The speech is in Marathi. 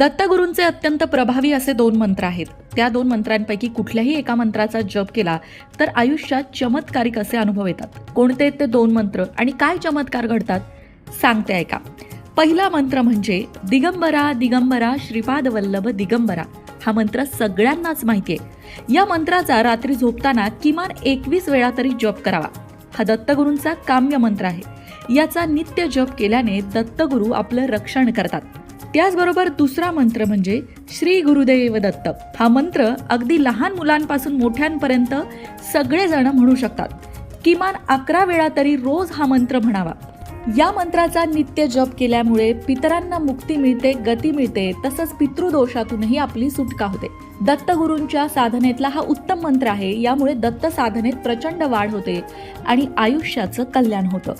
दत्तगुरूंचे अत्यंत प्रभावी असे दोन मंत्र आहेत. त्या दोन मंत्रांपैकी कुठल्याही एका मंत्राचा जप केला तर आयुष्यात चमत्कारिक असे अनुभव येतात. कोणते आहेत ते दोन मंत्र आणि काय चमत्कार घडतात? सांगते ऐका. पहिला मंत्र म्हणजे दिगंबरा दिगंबरा श्रीपाद वल्लभ दिगंबरा. हा मंत्र सगळ्यांनाच माहिती आहे. या मंत्राचा रात्री झोपताना किमान एकवीस वेळा तरी जप करावा. हा दत्तगुरूंचा काम्य मंत्र आहे. याचा नित्य जप केल्याने दत्तगुरू आपलं रक्षण करतात. त्याचबरोबर दुसरा मंत्र म्हणजे श्री गुरुदेव दत्त हा मंत्र अगदी लहान मुलांपासून मोठ्यांपर्यंत सगळेजण म्हणू शकतात. किमान अकरा वेळा तरी रोज हा मंत्र म्हणावा. या मंत्राचा नित्य जप केल्यामुळे पितरांना मुक्ती मिळते गती मिळते तसंच पितृदोषातूनही आपली सुटका होते. दत्तगुरूंच्या साधनेतला हा उत्तम मंत्र आहे यामुळे दत्त साधनेत प्रचंड वाढ होते आणि आयुष्याचं कल्याण होतं.